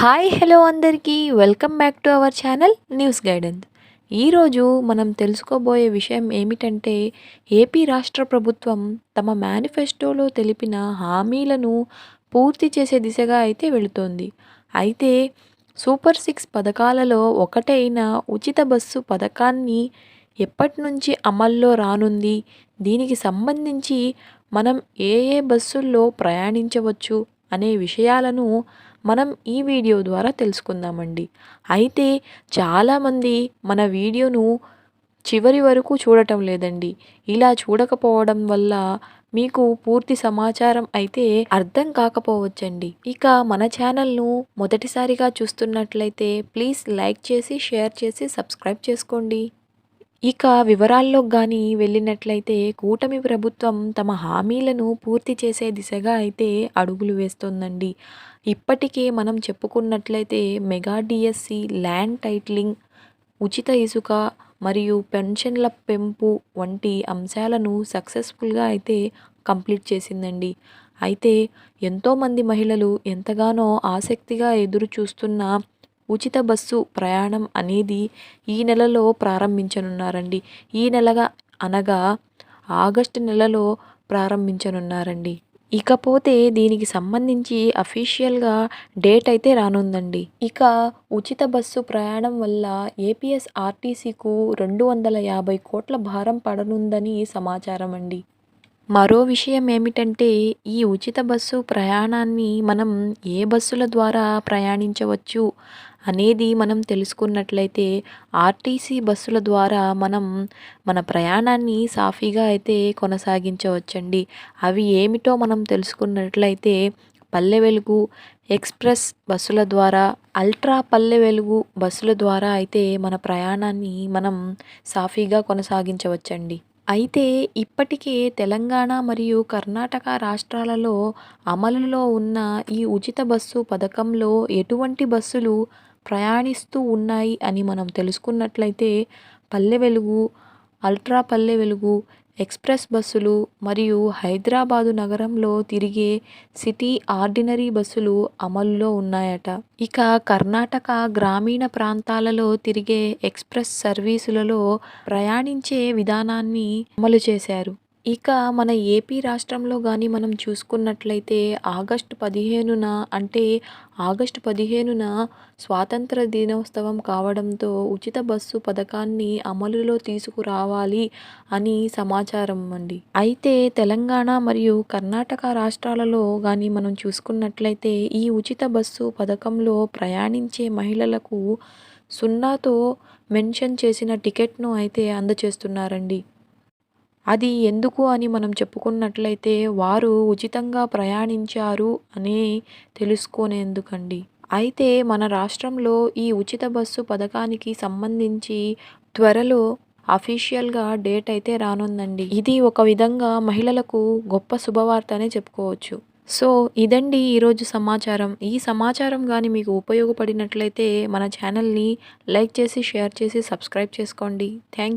Hi hello అందరికీ. Welcome back to our channel news guidance ఈరోజు మనం తెలుసుకోబోయే విషయం ఏమిటంటే ఏపీ రాష్ట్ర ప్రభుత్వం తమ మేనిఫెస్టోలో తెలిపిన హామీలను పూర్తి చేసే దిశగా అయితే వెళుతోంది. అయితే సూపర్ సిక్స్ పథకాలలో ఒకటైన ఉచిత బస్సు పథకాన్ని ఎప్పటి నుంచి అమల్లో రానుంది? దీనికి సంబంధించి మనం ఏ ఏ బస్సుల్లో ప్రయాణించవచ్చు అనే విషయాలను మనం ఈ వీడియో ద్వారా తెలుసుకుందామండి. అయితే చాలామంది మన వీడియోను చివరి వరకు చూడటం లేదండి. ఇలా చూడకపోవడం వల్ల మీకు పూర్తి సమాచారం అయితే అర్థం కాకపోవచ్చండి. ఇక మన ఛానల్ను మొదటిసారిగా చూస్తున్నట్లయితే ప్లీజ్ లైక్ చేసి షేర్ చేసి సబ్స్క్రైబ్ చేసుకోండి. ఇక వివరాల్లో కానీ వెళ్ళినట్లయితే కూటమి ప్రభుత్వం తమ హామీలను పూర్తి చేసే దిశగా అయితే అడుగులు వేస్తోందండి. ఇప్పటికే మనం చెప్పుకున్నట్లయితే మెగా డిఎస్సి ల్యాండ్ టైటిలింగ్ ఉచిత ఇసుక మరియు పెన్షన్ల పెంపు వంటి అంశాలను సక్సెస్ఫుల్గా అయితే కంప్లీట్ చేసిందండి. అయితే ఎంతోమంది మహిళలు ఎంతగానో ఆసక్తిగా ఎదురు చూస్తున్న ఉచిత బస్సు ప్రయాణం అనేది ఈ నెలలో ప్రారంభించనున్నారండి. ఈ నెలగా అనగా ఆగస్టు నెలలో ప్రారంభించనున్నారండి. ఇకపోతే దీనికి సంబంధించి అఫీషియల్గా డేట్ అయితే రానుందండి. ఇక ఉచిత బస్సు ప్రయాణం వల్ల ఏపీఎస్ ఆర్టీసీకు రెండు వందల యాభై కోట్ల భారం పడనుందని సమాచారం అండి మరో విషయం ఏమిటంటే ఈ ఉచిత బస్సు ప్రయాణాన్ని మనం ఏ బస్సుల ద్వారా ప్రయాణించవచ్చు? అనేది మనం తెలుసుకున్నట్లయితే ఆర్టీసీ బస్సుల ద్వారా మనం మన ప్రయాణాన్ని సాఫీగా అయితే కొనసాగించవచ్చండి. అవి ఏమిటో మనం తెలుసుకున్నట్లయితే పల్లె వెలుగు ఎక్స్ప్రెస్ బస్సుల ద్వారా అల్ట్రా పల్లె వెలుగు బస్సుల ద్వారా అయితే మన ప్రయాణాన్ని మనం సాఫీగా కొనసాగించవచ్చండి. అయితే ఇప్పటికే తెలంగాణ మరియు కర్ణాటక రాష్ట్రాలలో అమలులో ఉన్న ఈ ఉచిత బస్సు పథకంలో ఎటువంటి బస్సులు ప్రయాణిస్తూ ఉన్నాయి అని మనం తెలుసుకున్నట్లయితే పల్లె వెలుగు అల్ట్రా పల్లె వెలుగు ఎక్స్ప్రెస్ బస్సులు మరియు హైదరాబాదు నగరంలో తిరిగే సిటీ ఆర్డినరీ బస్సులు అమలులో ఉన్నాయట. ఇక కర్ణాటక గ్రామీణ ప్రాంతాలలో తిరిగే ఎక్స్ప్రెస్ సర్వీసులలో ప్రయాణించే విధానాన్ని అమలు చేశారు. ఇక మన ఏపీ రాష్ట్రంలో కానీ మనం చూసుకున్నట్లయితే ఆగస్టు పదిహేనున అంటే ఆగస్టు పదిహేనున స్వాతంత్ర దినోత్సవం కావడంతో ఉచిత బస్సు పథకాన్ని అమలులో తీసుకురావాలి అని సమాచారం అండి. అయితే తెలంగాణ మరియు కర్ణాటక రాష్ట్రాలలో కానీ మనం చూసుకున్నట్లయితే ఈ ఉచిత బస్సు పథకంలో ప్రయాణించే మహిళలకు సున్నాతో మెన్షన్ చేసిన టికెట్ను అయితే అందచేస్తున్నారండి. అది ఎందుకు అని మనం చెప్పుకున్నట్లయితే వారు ఉచితంగా ప్రయాణించారు అని తెలుసుకునేందుకండి. అయితే మన రాష్ట్రంలో ఈ ఉచిత బస్సు పథకానికి సంబంధించి త్వరలో అఫీషియల్గా డేట్ అయితే రానుందండి. ఇది ఒక విధంగా మహిళలకు గొప్ప శుభవార్త అనే చెప్పుకోవచ్చు. సో ఇదండి ఈరోజు సమాచారం. ఈ సమాచారం కానీ మీకు ఉపయోగపడినట్లయితే మన ఛానల్ని లైక్ చేసి షేర్ చేసి సబ్స్క్రైబ్ చేసుకోండి. థ్యాంక్